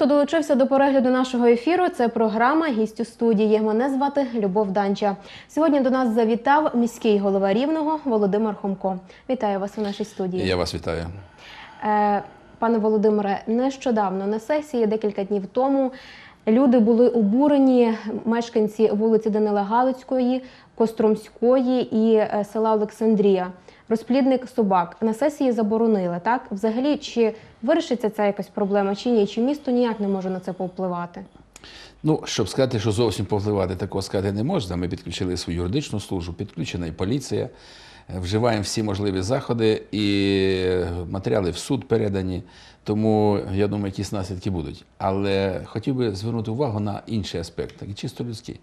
хто долучився до перегляду нашого ефіру. Це програма Гість у студії. Мене звати Любов Данча. Сьогодні до нас завітав міський голова рівного Володимир Хомко. Вітаю вас у нашій студії. Я вас вітаю. Е, Пане Володимире, нещодавно на сесії, декілька днів тому, люди були обурені, мешканці вулиці Данила Галицької, Костромської і е, села Олександрія. Розплідник собак на сесії заборонили. Так, взагалі, чи вирішиться ця якась проблема, чи ні? Чи місто ніяк не може на це повпливати? Ну, щоб сказати, що зовсім повпливати, такого сказати не можна. Ми підключили свою юридичну службу, підключена і поліція. Е, Вживаємо всі можливі заходи і матеріали в суд передані. Тому я думаю, якісь наслідки будуть. Але хотів би звернути увагу на інший аспект, такий чисто людський.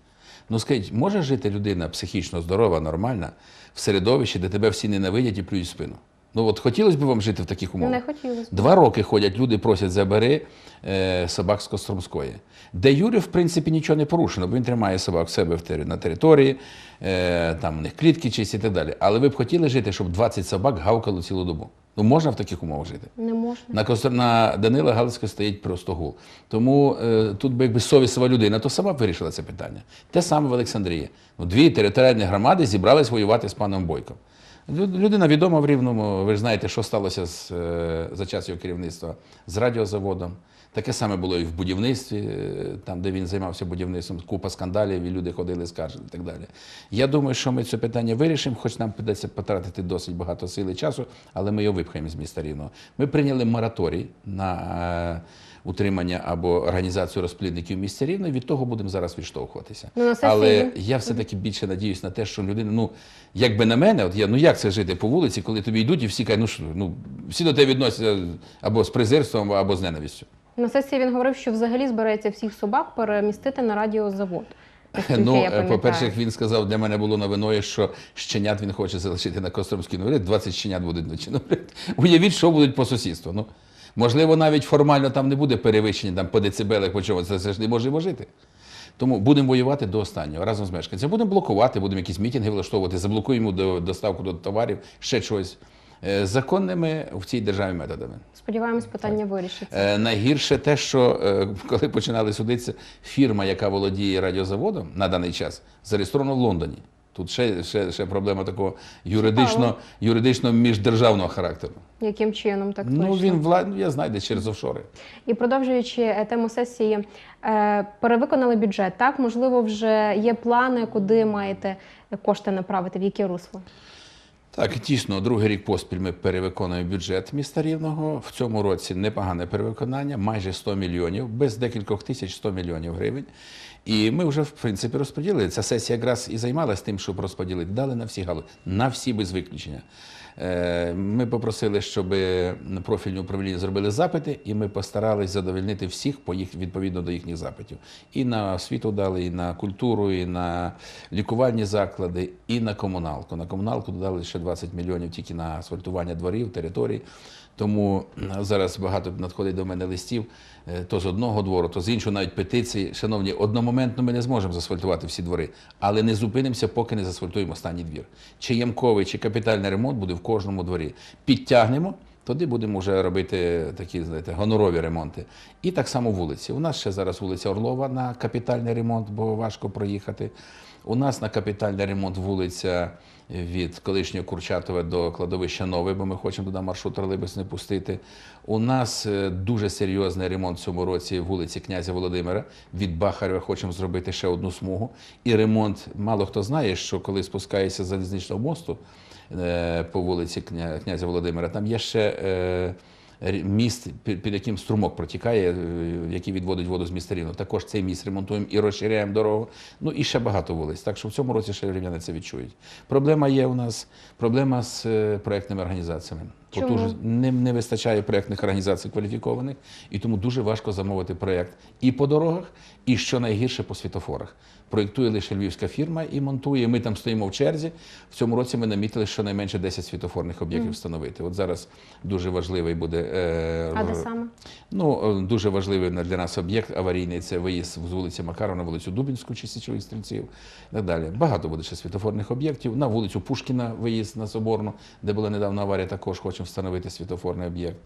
Ну скажіть, може жити людина психічно здорова, нормальна в середовищі, де тебе всі ненавидять і плюють спину? Ну от хотілося б вам жити в таких умовах? Не хотілося б. Два роки ходять, люди просять забери е, собак з Костромської. Де Юрій, в принципі, нічого не порушено, бо він тримає собак в себе в тери- на території, е, там у них клітки чисті і так далі. Але ви б хотіли жити, щоб 20 собак гавкало цілу добу. Ну можна в таких умовах жити? Не можна. На, Костр... на Данила Галицького стоїть просто гул. Тому е, тут би якби совісова людина, то сама б вирішила це питання. Те саме в Олександрії. Ну, дві територіальні громади зібрались воювати з паном Бойком. Людина відома в Рівному, ви ж знаєте, що сталося з, е, за час його керівництва з радіозаводом. Таке саме було і в будівництві, е, там, де він займався будівництвом, купа скандалів, і люди ходили, скаржили і так далі. Я думаю, що ми це питання вирішимо, хоч нам придеться потратити досить багато сил і часу, але ми його випхаємо з міста Рівного. Ми прийняли мораторій на е, утримання або організацію розплідників в місті Рівно, і від того будемо зараз відштовхуватися. Ну, Але я все-таки більше надіюсь на те, що людина, ну, якби на мене, от я, ну як це жити по вулиці, коли тобі йдуть і всі кажуть, ну, що, ну всі до тебе відносяться або з презирством, або з ненавистю. На сесії він говорив, що взагалі збирається всіх собак перемістити на радіозавод. Ну, е, по-перше, він сказав, для мене було новиною, що щенят він хоче залишити на Костромській нові. 20 щенят будуть вночі. Ну, уявіть, що будуть по сусідству. Ну, можливо, навіть формально там не буде перевищення там, по децибелах, по чому. Це, ж не може жити. Тому будемо воювати до останнього разом з мешканцями. Будемо блокувати, будемо якісь мітинги влаштовувати, заблокуємо до, доставку до товарів, ще чогось. Е, Законними в цій державі методами. Сподіваємось, питання вирішиться. Е, найгірше те, що е, коли починали судитися, фірма, яка володіє радіозаводом на даний час, зареєстрована в Лондоні. Тут ще, ще, ще проблема такого юридично, юридично міждержавного характеру. Яким чином так точно? Ну він влад, ну, я знаю, де через офшори. І продовжуючи тему сесії, перевиконали бюджет. Так, можливо, вже є плани, куди маєте кошти направити, в яке русло. Так, дійсно, другий рік поспіль ми перевиконуємо бюджет міста Рівного. В цьому році непогане перевиконання, майже 100 мільйонів, без декількох тисяч 100 мільйонів гривень. І ми вже, в принципі, розподілили. Ця сесія якраз і займалася тим, щоб розподілити. Дали на всі галузі, на всі без виключення. Е, Ми попросили, щоб профільні управління зробили запити, і ми постарались задовольнити всіх по їх відповідно до їхніх запитів. І на освіту дали, і на культуру, і на лікувальні заклади, і на комуналку. На комуналку додали ще 20 мільйонів тільки на асфальтування дворів, територій. Тому зараз багато надходить до мене листів е, то з одного двору, то з іншого, навіть петиції. Шановні, одномоментно ми не зможемо засфальтувати всі двори, але не зупинимося, поки не засфальтуємо останній двір. Чи ямковий, чи капітальний ремонт буде в кожному дворі. Підтягнемо. Тоді будемо вже робити такі, знаєте, гонорові ремонти. І так само вулиці. У нас ще зараз вулиця Орлова на капітальний ремонт, бо важко проїхати. У нас на капітальний ремонт вулиця від колишнього Курчатова до кладовища Нове, бо ми хочемо туди маршрут тролейбус не пустити. У нас е, дуже серйозний ремонт в цьому році вулиці князя Володимира. Від Бахарєва хочемо зробити ще одну смугу. І ремонт, мало хто знає, що коли спускаєшся з залізничного мосту е, по вулиці князя Володимира, там є ще. Міст, під під яким струмок протікає, е, який відводить воду з міста Рівно. Також цей міст ремонтуємо і розширяємо дорогу. Ну і ще багато вулиць. Так що в цьому році ще рівняни це відчують. Проблема є у нас проблема з е, проектними організаціями. Чому? Потужно- не, не вистачає проектних організацій кваліфікованих, і тому дуже важко замовити проект і по дорогах, і що найгірше по світофорах. проєктує лише львівська фірма і монтує. Ми там стоїмо в черзі. В цьому році ми намітили, що найменше 10 світофорних об'єктів встановити. От зараз дуже важливий буде. е, А де саме? Ну, е, дуже важливий для нас об'єкт аварійний це виїзд з вулиці Макарова на вулицю Дубінську чи Січових стрільців і так далі. Багато буде ще світофорних об'єктів. На вулицю Пушкіна виїзд на Соборну, де була недавно аварія, також хочемо встановити світофорний об'єкт.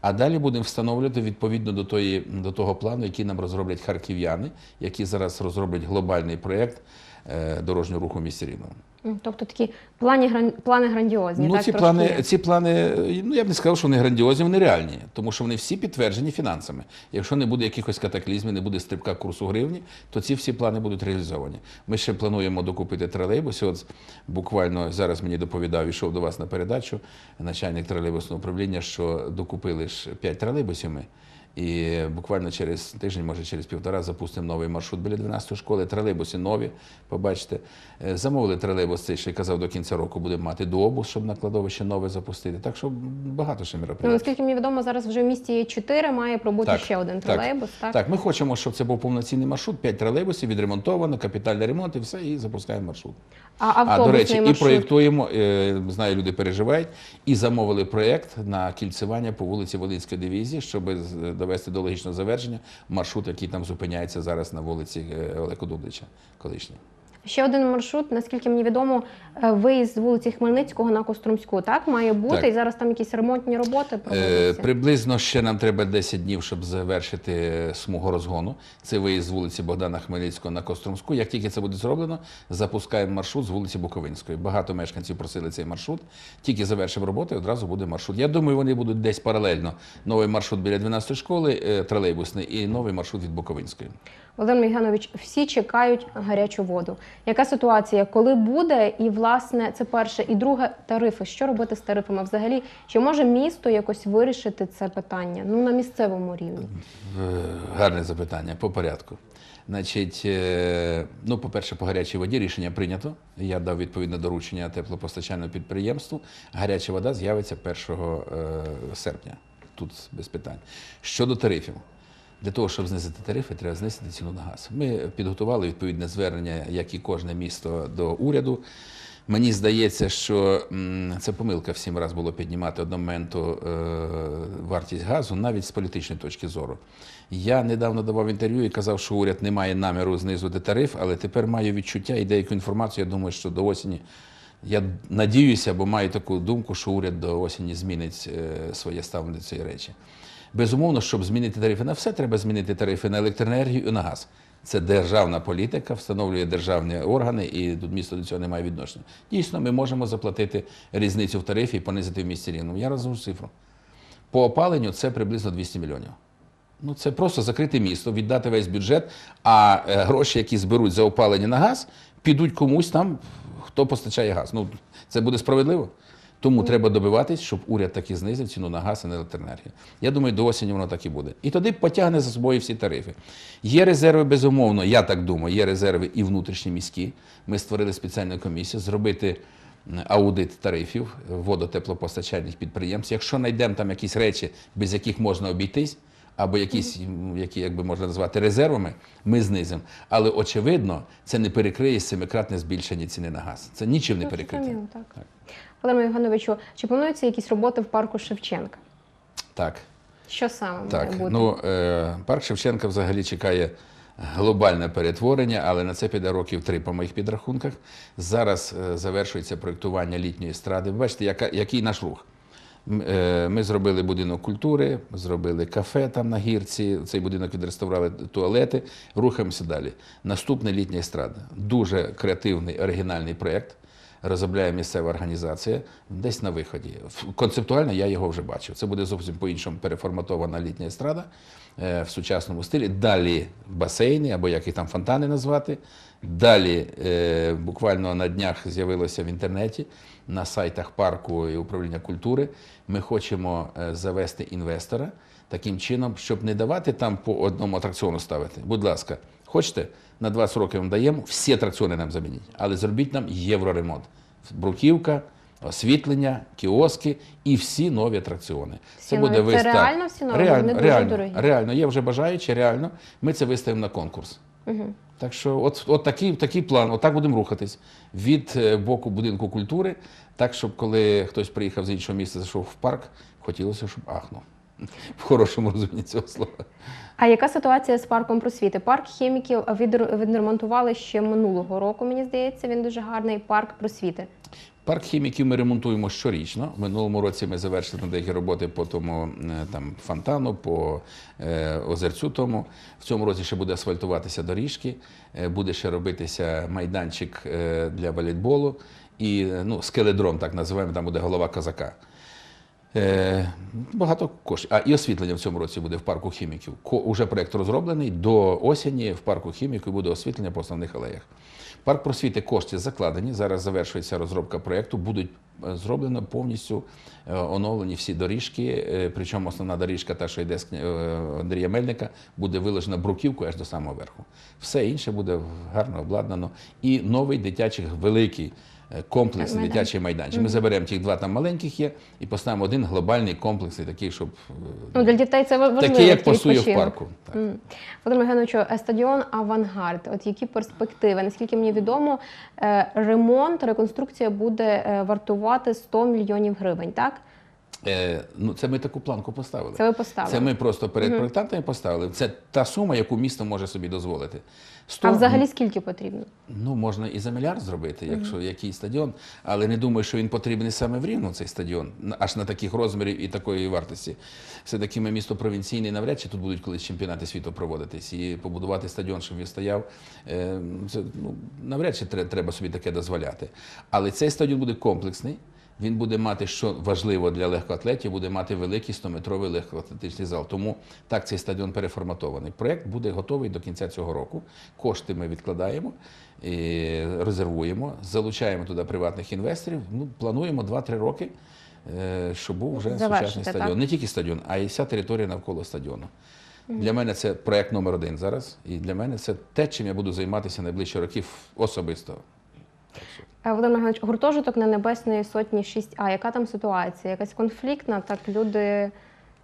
А далі будемо встановлювати відповідно до, тої, до того плану, який нам розроблять харків'яни, які зараз розроблять глобальний проєкт е, дорожнього руху місті Рівному. Тобто такі плані, гран- плани грандіозні. Ну, так, ці трошки плани, ці плани, ну я б не сказав, що вони грандіозні, вони реальні, тому що вони всі підтверджені фінансами. Якщо не буде якихось катаклізмів, не буде стрибка курсу гривні, то ці всі плани будуть реалізовані. Ми ще плануємо докупити тролейбуси. От буквально зараз мені доповідав, ішов до вас на передачу начальник тролейбусного управління, що докупили ж 5 тролейбусів ми. І буквально через тиждень, може через півтора, запустимо новий маршрут біля 12-ї школи. Тролейбуси нові, побачите. Е, Замовили тролейбус, цей ще казав, до кінця року будемо мати добус, щоб на кладовище нове запустити. Так що багато ще Ну, мероприятий. наскільки мені відомо, зараз вже в місті є чотири, має пробути ще один тролейбус. Так, так, ми хочемо, щоб це був повноцінний маршрут, 5 тролейбусів, відремонтовано, капітальний ремонт і все, і запускаємо маршрут. А А до речі, і проєктуємо, е, знаю, люди переживають, і замовили проєкт на кільцевання по вулиці Волинської дивізії, щоб довести до логічного завершення маршрут, який там зупиняється зараз на вулиці Олега Олеко Дублича, колишній. Ще один маршрут, наскільки мені відомо, е, виїзд з вулиці Хмельницького на Кострумську. Так має бути, Так. і зараз там якісь ремонтні роботи Е, приблизно ще нам треба 10 днів, щоб завершити смугу розгону. Це виїзд з вулиці Богдана Хмельницького на Костромську. Як тільки це буде зроблено, запускаємо маршрут з вулиці Буковинської. Багато мешканців просили цей маршрут. Тільки завершимо роботу, і одразу буде маршрут. Я думаю, вони будуть десь паралельно. Новий маршрут біля 12 школи, е, тролейбусний, і новий маршрут від Буковинської. Володимир Євгенович, всі чекають гарячу воду. Яка ситуація, коли буде? І власне це перше, і друге тарифи. Що робити з тарифами? Взагалі, чи може місто якось вирішити це питання? Ну на місцевому рівні. Е, Гарне запитання по порядку. Значить, е, ну, по-перше, по гарячій воді рішення прийнято. Я дав відповідне доручення теплопостачальному підприємству. Гаряча вода з'явиться 1 е, серпня. Тут без питань. Щодо тарифів. Для того, щоб знизити тарифи, треба знизити ціну на газ. Ми підготували відповідне звернення, як і кожне місто до уряду. Мені здається, що це помилка всім раз було піднімати одномоменту е, вартість газу, навіть з політичної точки зору. Я недавно давав інтерв'ю і казав, що уряд не має наміру знизити тариф, але тепер маю відчуття і деяку інформацію. Я думаю, що до осені. Я надіюся, бо маю таку думку, що уряд до осені змінить е, своє ставлення до цієї речі. Безумовно, щоб змінити тарифи на все, треба змінити тарифи на електроенергію і на газ. Це державна політика, встановлює державні органи, і тут місто до цього не має відношення. Дійсно, ми можемо заплатити різницю в тарифі і понизити в місті рівному. Я розумію цифру. По опаленню це приблизно 200 мільйонів. Ну, це просто закрити місто, віддати весь бюджет, а е, гроші, які зберуть за опалення на газ, підуть комусь там, хто постачає газ. Ну, це буде справедливо. Тому треба добиватись, щоб уряд таки знизив ціну на газ і на електроенергію. Я думаю, до осені воно так і буде. І тоді потягне за собою всі тарифи. Є резерви, безумовно, я так думаю, є резерви і внутрішні міські. Ми створили спеціальну комісію зробити аудит тарифів водотеплопостачальних підприємств. Якщо знайдемо там якісь речі, без яких можна обійтись, або якісь, які як би можна назвати резервами, ми знизимо. Але очевидно, це не перекриє семикратне збільшення ціни на газ. Це нічим не перекрите. зрозуміло, так. Володимир Євгеновичу, чи плануються якісь роботи в парку Шевченка? Так. Що саме Так, бути? ну е, парк Шевченка взагалі чекає глобальне перетворення, але на це піде років три по моїх підрахунках. Зараз е, завершується проєктування літньої естради. Ви бачите, яка, який наш рух. Е, Ми зробили будинок культури, зробили кафе там на гірці. Цей будинок відреставрували туалети. Рухаємося далі. Наступна літня естрада. Дуже креативний, оригінальний проєкт. Розробляє місцева організація десь на виході. Концептуально я його вже бачив. Це буде зовсім по-іншому переформатована літня естрада е, в сучасному стилі. Далі басейни, або як їх там фонтани назвати. Далі е, буквально на днях з'явилося в інтернеті на сайтах парку і управління культури. Ми хочемо е, завести інвестора таким чином, щоб не давати там по одному атракціону ставити. Будь ласка, хочете, на 20 років вам даємо, всі атракціони нам замініть, але зробіть нам євроремонт. Бруківка, освітлення, кіоски і всі нові атракціони. Всі нові. Це реально всі нові? Реально, Вони дуже реально, дорогі. реально. Є вже бажаючі, реально. Ми це виставимо на конкурс. Так що, от, от такий, такий план, отак будемо рухатись від е, боку будинку культури, так, щоб коли хтось приїхав з іншого міста, зайшов в парк, хотілося, щоб ахнув. В хорошому розумінні цього слова. А яка ситуація з парком просвіти? Парк хіміків відр- відремонтували ще минулого року. Мені здається, він дуже гарний. Парк просвіти. Парк хіміків ми ремонтуємо щорічно. В минулому році ми завершили там деякі роботи по тому е, там, фонтану, по е, озерцю тому. В цьому році ще буде асфальтуватися доріжки, е, буде ще робитися майданчик е, для волейболу і ну, скеледром, так називаємо, там буде голова козака. Е, багато коштів. А і освітлення в цьому році буде в парку хіміків. Ко, уже проєкт розроблений. До осені в парку хіміків буде освітлення по основних алеях. Парк просвіти кошти закладені. Зараз завершується розробка проєкту. Будуть е, зроблено повністю е, оновлені всі доріжки. е, Причому основна доріжка, та, що йде з Андрія Мельника, буде виложена бруківкою аж до самого верху. Все інше буде гарно обладнано. І новий дитячий великий комплексний Майданчик. дитячий майданчик. Ми заберемо тих два там маленьких є і поставимо один глобальний комплексний, такий, щоб е, Ну для дітей це важливо. такий, як пасує в парку. Так. М. Володимир Євгеновичу, е, стадіон Авангард. От які перспективи? Наскільки мені відомо, е, ремонт, реконструкція буде е, вартувати 100 мільйонів гривень. Так Е, ну, це ми таку планку поставили. це ви поставили. Це ми просто перед проєктантами поставили. Це та сума, яку місто може собі дозволити. 100, А взагалі скільки потрібно? Ну, можна і за мільярд зробити, якщо який стадіон, але не думаю, що він потрібний саме в Рівно, цей стадіон, аж на таких розмірів і такої вартості. Все-таки ми місто провінційне, навряд чи тут будуть колись чемпіонати світу проводитись. І побудувати стадіон, щоб він стояв, е, це, ну, навряд чи треба собі таке дозволяти. Але цей стадіон буде комплексний. Він буде мати, що важливо для легкоатлетів, буде мати великий 100-метровий легкоатлетичний зал. Тому так цей стадіон переформатований. Проєкт буде готовий до кінця цього року. Кошти ми відкладаємо, і резервуємо, залучаємо туди приватних інвесторів. Ну, плануємо 2-3 роки, е, щоб був вже Завершити, сучасний так? стадіон. Не тільки стадіон, а й вся територія навколо стадіону. Для мене це проєкт номер один зараз. І для мене це те, чим я буду займатися найближчі років особисто. Е, Володимир Євгенович, гуртожиток на Небесної сотні 6А. Яка там ситуація? Якась конфліктна? Так люди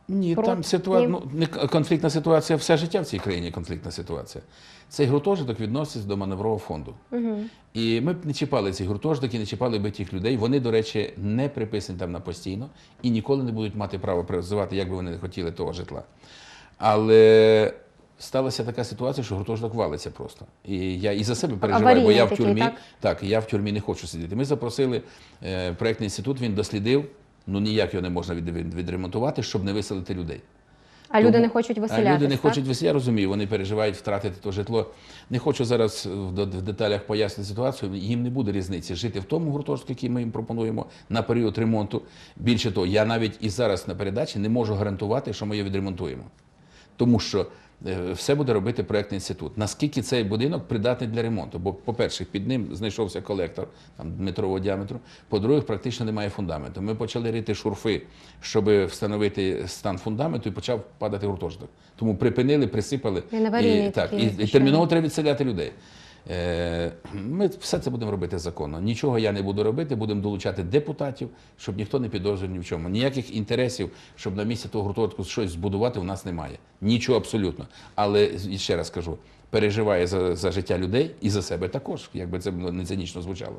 Ні, Проти- там ситуація, ну, не конфліктна ситуація, все життя в цій країні конфліктна ситуація. Цей гуртожиток відноситься до маневрового фонду. І ми б не чіпали ці гуртожитки, не чіпали би тих людей. Вони, до речі, не приписані там на постійно і ніколи не будуть мати права призивати, як би вони не хотіли того житла. Але сталася така ситуація, що гуртожиток валиться просто. І я і за себе переживаю, бо Аварійний я в тюрмі. так? Так, я в тюрмі не хочу сидіти. Ми запросили е, проєктний інститут, він дослідив. Ну ніяк його не можна від, від- відремонтувати, щоб не виселити людей. а люди не хочуть А люди не хочуть виселяти, я розумію, вони переживають втратити то житло. Не хочу зараз в, в деталях пояснити ситуацію. Їм не буде різниці жити в тому гуртожитку, який ми їм пропонуємо на період ремонту. Більше того, я навіть і зараз на передачі не можу гарантувати, що ми його відремонтуємо. Тому що все буде робити проєктний інститут. Наскільки цей будинок придатний для ремонту? Бо, по-перше, під ним знайшовся колектор там, метрового діаметру. По-друге, практично немає фундаменту. Ми почали рити шурфи, щоб встановити стан фундаменту, і почав падати гуртожиток. Тому припинили, присипали і, так, і, і терміново треба відселяти людей. Е, Ми все це будемо робити законно. Нічого я не буду робити, будемо долучати депутатів, щоб ніхто не підозрював ні в чому. Ніяких інтересів, щоб на місці того гуртожитку щось збудувати, у нас немає. Нічого абсолютно. Але ще раз кажу, переживає за, за життя людей і за себе також, якби це не цинічно звучало.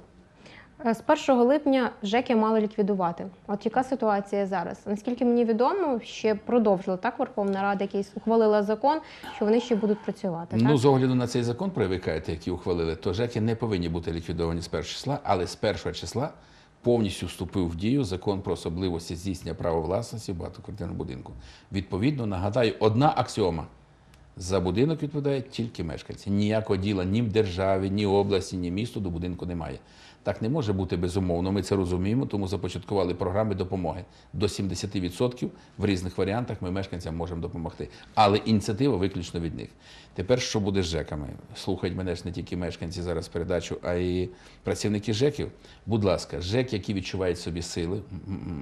Е, З 1 липня ЖЕКи мали ліквідувати. От яка ситуація зараз? Наскільки мені відомо, ще продовжила так Верховна Рада, якийсь ухвалила закон, що вони ще будуть працювати. Ну, так? з огляду на цей закон, про ви кажете, який ухвалили, то ЖЕКи не повинні бути ліквідовані з першого числа, але з першого числа повністю вступив в дію закон про особливості здійснення права власності в багатоквартирному будинку. Відповідно, нагадаю, одна аксіома. За будинок відповідають тільки мешканці. Ніякого діла ні в державі, ні області, ні місту до будинку немає. Так не може бути безумовно. Ми це розуміємо, тому започаткували програми допомоги. До 70% в різних варіантах ми мешканцям можемо допомогти. Але ініціатива виключно від них. Тепер що буде з ЖЕКами? Слухають мене ж не тільки мешканці зараз передачу, а й працівники ЖЕКів. Будь ласка, ЖЕК, які відчувають собі сили,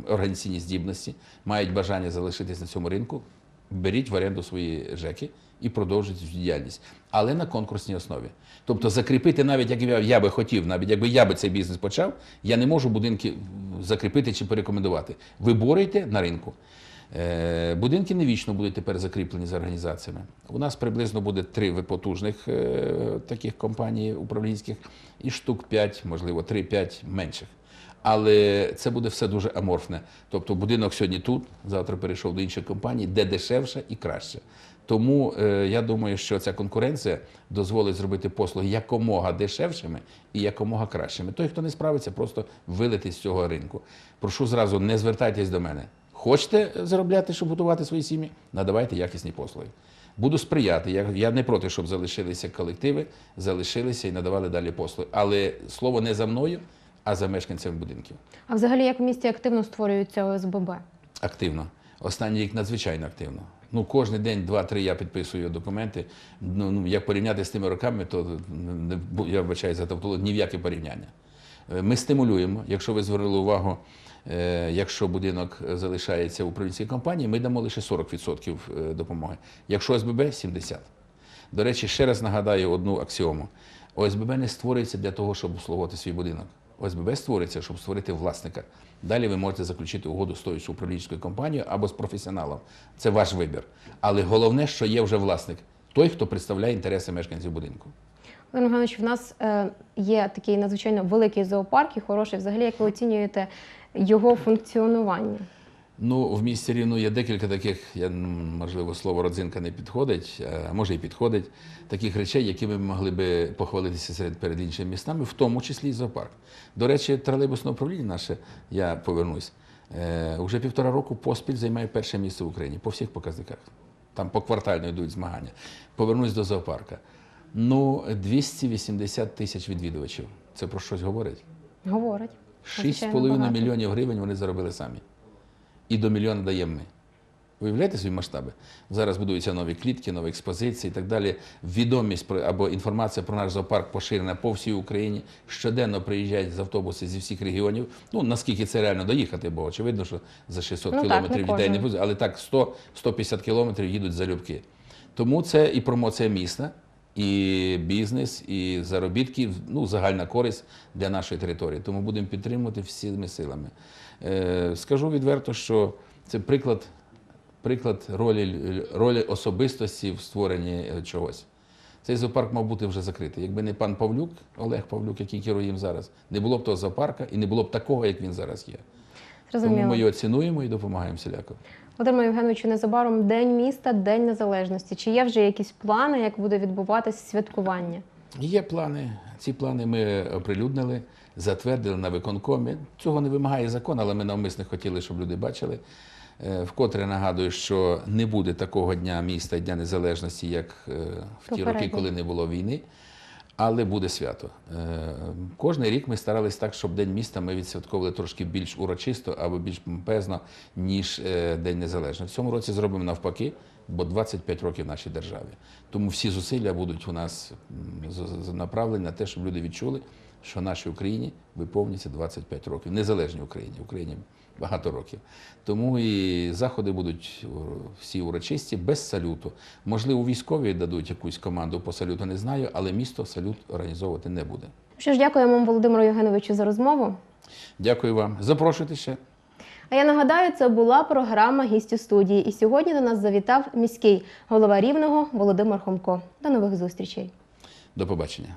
організаційні здібності, мають бажання залишитись на цьому ринку, беріть в оренду свої ЖЕКи і продовжуйте цю діяльність, але на конкурсній основі. Тобто закріпити, навіть як я, би хотів, навіть якби я би цей бізнес почав, я не можу будинки закріпити чи порекомендувати. Ви борюєте на ринку. Е, Будинки не вічно будуть тепер закріплені за організаціями. У нас приблизно буде три потужних е, таких компаній управлінських і штук 5, можливо, 3-5 менших. Але це буде все дуже аморфне. Тобто будинок сьогодні тут, завтра перейшов до іншої компанії, де дешевше і краще. Тому е, я думаю, що ця конкуренція дозволить зробити послуги якомога дешевшими і якомога кращими. Той, хто не справиться, просто вилити з цього ринку. Прошу зразу, не звертайтесь до мене. Хочете заробляти, щоб готувати свої сім'ї? Надавайте якісні послуги. Буду сприяти. Я, я не проти, щоб залишилися колективи, залишилися і надавали далі послуги. Але слово не за мною, а за мешканцями будинків. А взагалі, як в місті активно створюються ОСББ? Активно. Останній рік надзвичайно активно. Ну, кожен день, два-три я підписую документи. Ну, ну, як порівняти з тими роками, то не, я вибачаю за тавтологію, ні в яке порівняння. Е, Ми стимулюємо. Якщо ви звернули увагу, е, якщо будинок залишається в управлінській компанії, ми дамо лише 40% е, допомоги. Якщо СББ 70%. До речі, ще раз нагадаю одну аксіому. ОСББ не створюється для того, щоб обслуговувати свій будинок. ОСББ створюється, щоб створити власника. Далі ви можете заключити угоду з тою ж управлінською компанією або з професіоналом. Це ваш вибір. Але головне, що є вже власник той, хто представляє інтереси мешканців будинку. Олег Іванович, в нас е, є такий надзвичайно великий зоопарк і хороший. Взагалі, як ви оцінюєте його функціонування? Ну, в місті Рівно є декілька таких, я, можливо, слово родзинка не підходить, е, а може і підходить, таких речей, які ми могли би похвалитися серед перед іншими містами, в тому числі і зоопарк. До речі, тролейбусне управління наше, я повернусь, е, вже півтора року поспіль займає перше місце в Україні по всіх показниках. Там поквартально йдуть змагання. Повернусь до зоопарка. Ну, 280 тисяч відвідувачів. Це про щось говорить? Говорить. Надзвичайно 6,5 багато. мільйонів гривень вони заробили самі. І до мільйона даємо ми. Уявляєте свої масштаби? Зараз будуються нові клітки, нові експозиції і так далі. Відомість про або інформація про наш зоопарк поширена по всій Україні. Щоденно приїжджають з автобуси зі всіх регіонів. Ну наскільки це реально доїхати, бо очевидно, що за 600 Ну, кілометрів не дітей не буде, але так 100-150 кілометрів їдуть залюбки. Тому це і промоція міста, і бізнес, і заробітки, ну, загальна користь для нашої території. Тому будемо підтримувати всіми силами. Е, скажу відверто, що це приклад, приклад ролі, ролі особистості в створенні е, чогось. Цей зоопарк мав бути вже закритий. Якби не пан Павлюк, Олег Павлюк, який керує їм зараз, не було б того зоопарка і не було б такого, як він зараз є. Тому ми його цінуємо і допомагаємо всіляко. Володимир Євгеновичу, незабаром День міста, День Незалежності. Чи є вже якісь плани, як буде відбуватися святкування? Є плани. Ці плани ми оприлюднили, затвердили на виконкомі. Цього не вимагає закон, але ми навмисно хотіли, щоб люди бачили. Е, Вкотре нагадую, що не буде такого дня міста Дня Незалежності, як е, в ті роки, коли не було війни. Але буде свято. Е, Кожний рік ми старались так, щоб День міста ми відсвятковували трошки більш урочисто або більш помпезно, ніж День Незалежності. В цьому році зробимо навпаки, бо 25 років нашій державі. Тому всі зусилля будуть у нас направлені на те, щоб люди відчули, що нашій Україні виповнюється 25 років. Незалежній Україні. Україні багато років. Тому і заходи будуть всі урочисті, без салюту. Можливо, військові дадуть якусь команду по салюту, не знаю, але місто салют організовувати не буде. Що ж, дякуємо Володимиру Євгеновичу, за розмову. Дякую вам. Запрошуйте ще. А я нагадаю, це була програма «Гість у студії. І сьогодні до нас завітав міський голова Рівного Володимир Хомко. До нових зустрічей. До побачення.